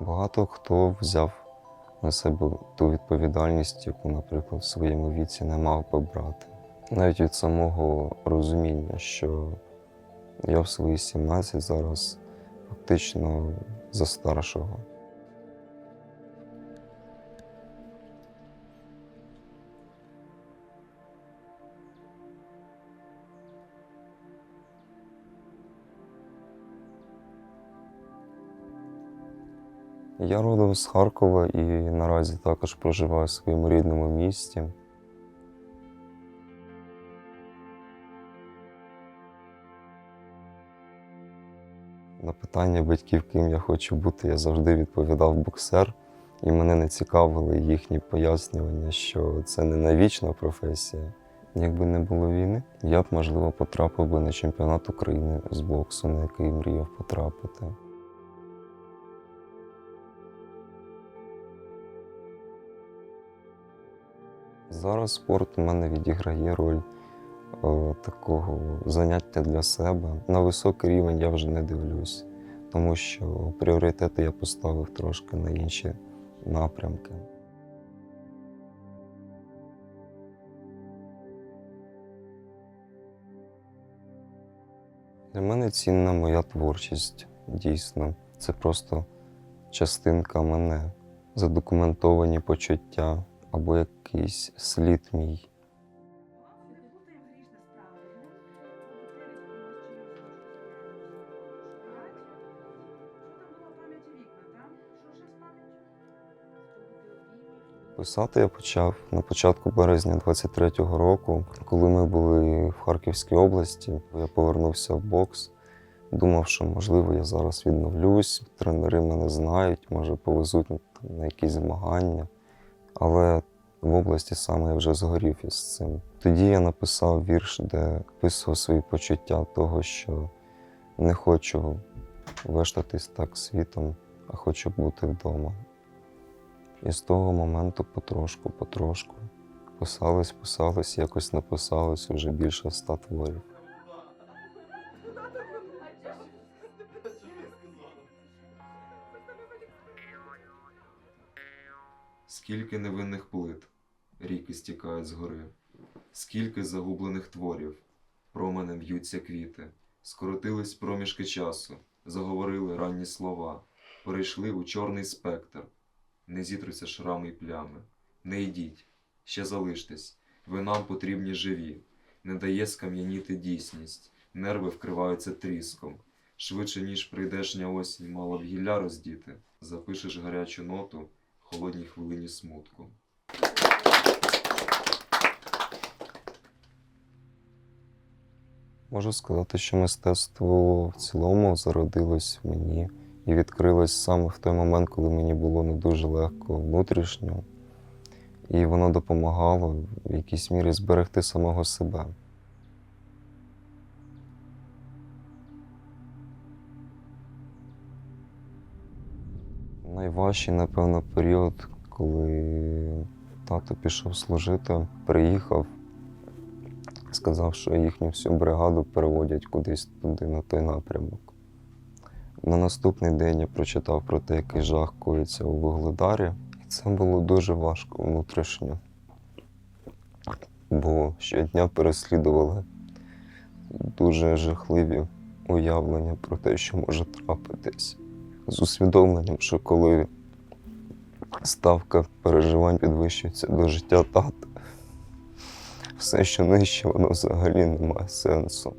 Багато хто взяв на себе ту відповідальність, яку, наприклад, в своєму віці не мав би брати. Навіть від самого розуміння, що я в свої 17 зараз фактично за старшого. Я родом з Харкова і наразі також проживаю в своєму рідному місті. На питання батьків, ким я хочу бути, я завжди відповідав боксер, і мене не цікавили їхні пояснювання, що це не навічна професія. Якби не було війни, я б, можливо, потрапив би на чемпіонат України з боксу, на який мріяв потрапити. Зараз спорт у мене відіграє роль е, такого заняття для себе. На високий рівень я вже не дивлюсь, тому що пріоритети я поставив трошки на інші напрямки. Для мене цінна моя творчість, дійсно. Це просто частинка мене, задокументовані почуття або якийсь слід мій. Писати я почав на початку березня 23-го року, коли ми були в Харківській області. Я повернувся в бокс. Думав, що можливо я зараз відновлюсь, тренери мене знають, може повезуть на якісь змагання. Але в області саме я вже згорів із цим. Тоді я написав вірш, де описував свої почуття того, що не хочу вештатись так світом, а хочу бути вдома. І з того моменту потрошку, потрошку писалось, писалось, якось написалось вже більше ста творів. Скільки невинних плит. Ріки стікають з гори, скільки загублених творів, променем б'ються квіти, скоротились проміжки часу, заговорили ранні слова, перейшли у чорний спектр, не зітруться шрами й плями. Не йдіть, ще залиштесь, ви нам потрібні живі, не дає скам'яніти дійсність, нерви вкриваються тріском. Швидше, ніж прийдешня осінь мала б гілля роздіти, запишеш гарячу ноту холодній хвилині смутку. Можу сказати, що мистецтво в цілому зародилось в мені і відкрилось саме в той момент, коли мені було не дуже легко внутрішньо, і воно допомагало в якійсь мірі зберегти самого себе. Найважчий, напевно, період, коли тато пішов служити, приїхав, сказав, що їхню всю бригаду переводять кудись туди, на той напрямок. На наступний день я прочитав про те, який жах коїться у Вугледарі, і це було дуже важко внутрішньо. Бо щодня переслідували дуже жахливі уявлення про те, що може трапитись. З усвідомленням, що коли ставка переживань підвищується до життя тата, все, що нижче, воно взагалі не має сенсу.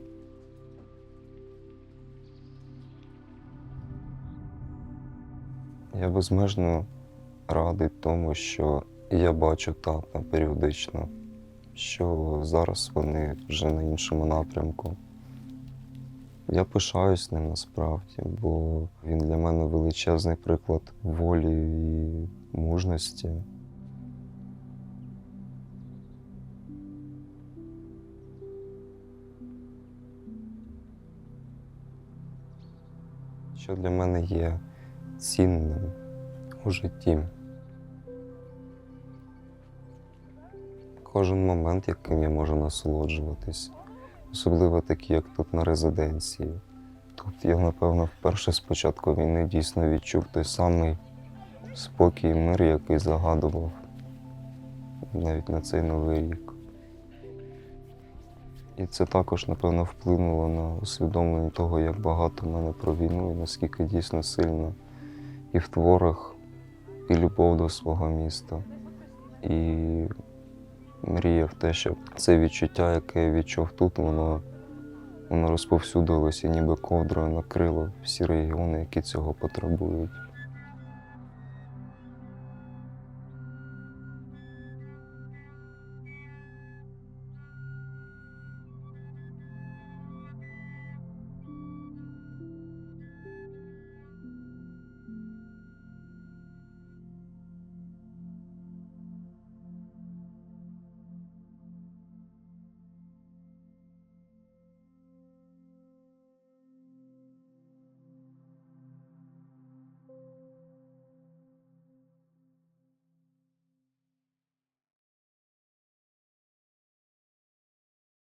Я безмежно радий тому, що я бачу тата періодично, що зараз вони вже на іншому напрямку. Я пишаюсь ним насправді, бо він для мене величезний приклад волі і мужності. Що для мене є цінним у житті. Кожен момент, яким я можу насолоджуватись, особливо такі, як тут на резиденції. Тут я, напевно, вперше з початку війни дійсно відчув той самий спокій і мир, який загадував навіть на цей новий рік. І це також, напевно, вплинуло на усвідомлення того, як багато в мене про війну і наскільки дійсно сильно і в творах, і любов до свого міста, і мрія в те, щоб це відчуття, яке я відчув тут, воно, воно розповсюдилося, ніби ковдрою накрило всі регіони, які цього потребують.